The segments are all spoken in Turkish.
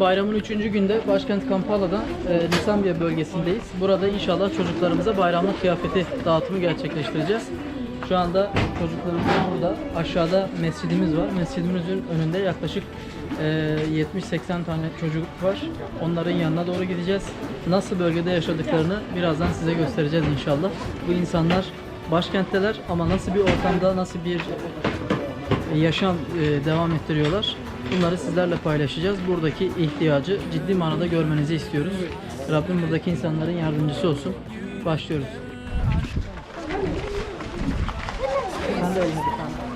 Bayramın 3. günde başkent Kampala'da e, Nisambiya bölgesindeyiz. Burada inşallah çocuklarımıza bayramlık kıyafeti dağıtımı gerçekleştireceğiz. Şu anda çocuklarımız burada. Aşağıda mescidimiz var. Mescidimizin önünde yaklaşık e, 70-80 tane çocuk var. Onların yanına doğru gideceğiz. Nasıl bölgede yaşadıklarını birazdan size göstereceğiz inşallah. Bu insanlar başkentteler ama nasıl bir ortamda, nasıl bir yaşam e, devam ettiriyorlar. Bunları sizlerle paylaşacağız. Buradaki ihtiyacı ciddi manada görmenizi istiyoruz. Rabbim buradaki insanların yardımcısı olsun. Başlıyoruz. Sen de tane.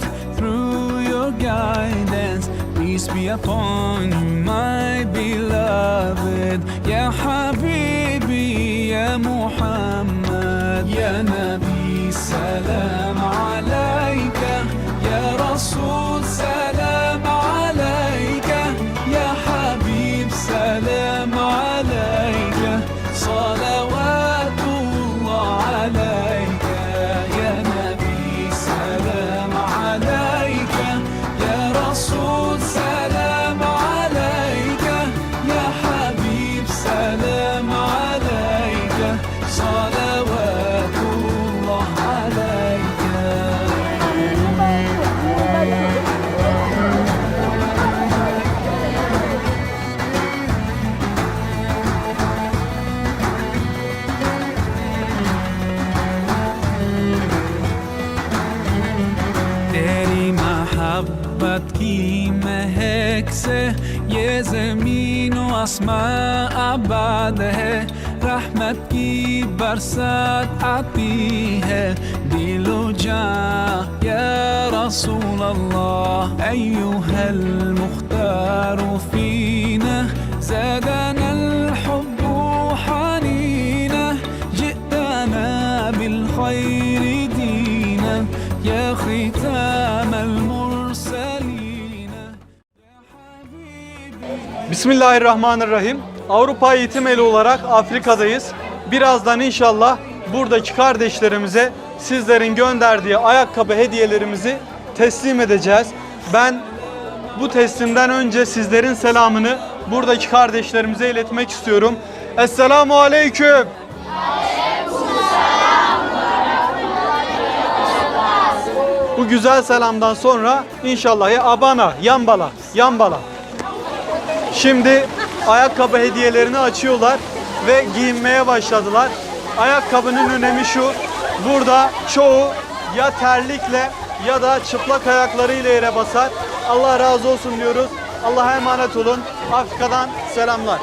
With through your guidance. Peace be upon you, my beloved. Ya Habibi, Ya Muhammad, Ya Nabi, salam alayka. Ya Rasul, ובדגים הקסה יזמין أبعدها رحمة كي برسات أعطيها جا يا رسول الله أيها المختار فينا زاد Bismillahirrahmanirrahim. Avrupa Eğitim Eli olarak Afrika'dayız. Birazdan inşallah buradaki kardeşlerimize sizlerin gönderdiği ayakkabı hediyelerimizi teslim edeceğiz. Ben bu teslimden önce sizlerin selamını buradaki kardeşlerimize iletmek istiyorum. Esselamu Aleyküm. Bu güzel selamdan sonra inşallah ya abana, yambala, yambala. Şimdi ayakkabı hediyelerini açıyorlar ve giyinmeye başladılar. Ayakkabının önemi şu. Burada çoğu ya terlikle ya da çıplak ayaklarıyla yere basar. Allah razı olsun diyoruz. Allah'a emanet olun. Afrika'dan selamlar.